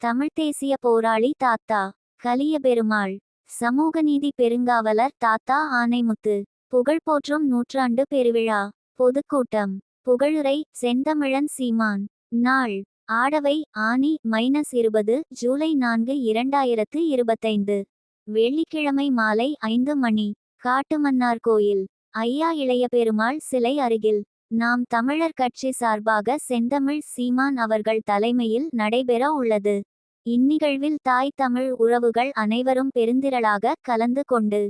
தமிழ்த் தேசிய போராளி தாத்தா கலிய பெருமாள் சமூக நீதி பெருங்காவலர் தாத்தா ஆனைமுத்து. புகழ் போற்றும் நூற்றாண்டு பெருவிழா. பொதுக்கூட்டம். புகழுரை செந்தமிழன் சீமான். நாள். ஆடவை ஆனி மைனஸ் இருபது ஜூலை நான்கு இரண்டாயிரத்து இருபத்தைந்து. வெள்ளிக்கிழமை மாலை ஐந்து மணி. காட்டுமன்னார் கோயில். ஐயா இளைய பெருமாள் சிலை அருகில். நாம் தமிழர் கட்சி சார்பாக செந்தமிழ் சீமான் அவர்கள் தலைமையில் நடைபெற உள்ளது. இந்நிகழ்வில் தாய் தமிழ் உறவுகள் அனைவரும் பெருந்திரளாக கலந்து கொண்டு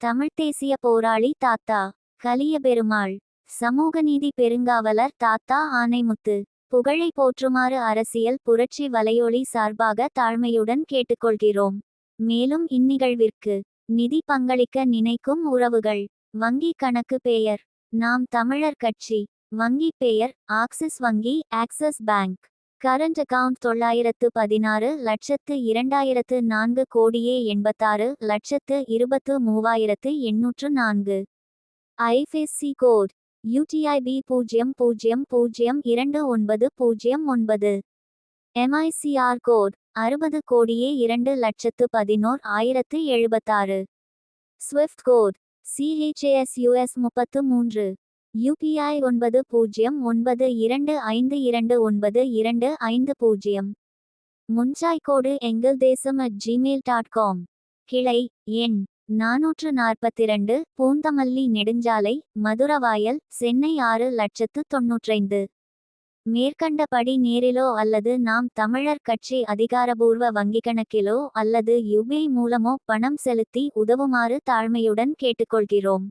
தமிழ்த் தேசிய போராளி தாத்தா கலிய பெருமாள் சமூக நீதி பெருங்காவலர் தாத்தா ஆனைமுத்து புகழை போற்றுமாறு அரசியல் புரட்சி வலையொலி சார்பாக தாழ்மையுடன் கேட்டுக்கொள்கிறோம். மேலும் இந்நிகழ்விற்கு நிதி பங்களிக்க நினைக்கும் உறவுகள் வங்கி கணக்கு பெயர் நாம் தமிழர் கட்சி வங்கி பெயர் ஆக்சிஸ் வங்கி ஆக்சிஸ் பேங்க். கரண்ட் அக்கவுண்ட் தொள்ளாயிரத்து பதினாறு லட்சத்து இரண்டாயிரத்து நான்கு கோடியே எண்பத்தாறு லட்சத்து இருபத்து மூவாயிரத்து எண்ணூற்று நான்கு. ஐஎஃப்எஸ்சி கோட் யூடிஐபி பூஜ்ஜியம் பூஜ்ஜியம் பூஜ்ஜியம் இரண்டு ஒன்பது பூஜ்ஜியம் ஒன்பது. எம்ஐசிஆர் கோட் அறுபது கோடியே இரண்டு லட்சத்து பதினோர் ஆயிரத்து எழுபத்தாறு. ஸ்விஃப்ட் கோட் சிஹெச்ஏஎஸ்யூஎஸ் முப்பத்து மூன்று. யுபிஐ ஒன்பது பூஜ்ஜியம் ஒன்பது இரண்டு ஐந்து இரண்டு ஒன்பது இரண்டு ஐந்து பூஜ்ஜியம் முன்சாய்கோடு எங்கள் தேசம் அட் ஜிமெயில் டாட் காம் கிளை எண் நாநூற்று நாற்பத்திரண்டு பூந்தமல்லி நெடுஞ்சாலை மதுரவாயல் சென்னை ஆறு லட்சத்து தொன்னூற்றைந்து. மேற்கண்டபடி நேரிலோ அல்லது நாம் தமிழர் கட்சி அதிகாரபூர்வ வங்கிக் கணக்கிலோ அல்லது யுபிஐ மூலமோ பணம் செலுத்தி உதவுமாறு தாழ்மையுடன் கேட்டுக்கொள்கிறோம்.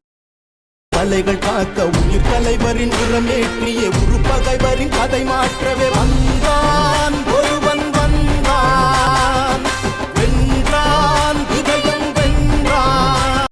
தலைகள் காக்க உயிர் தலைவரின் உரமேற்றிய உரு பகைவரின் கதை மாற்றவே வந்த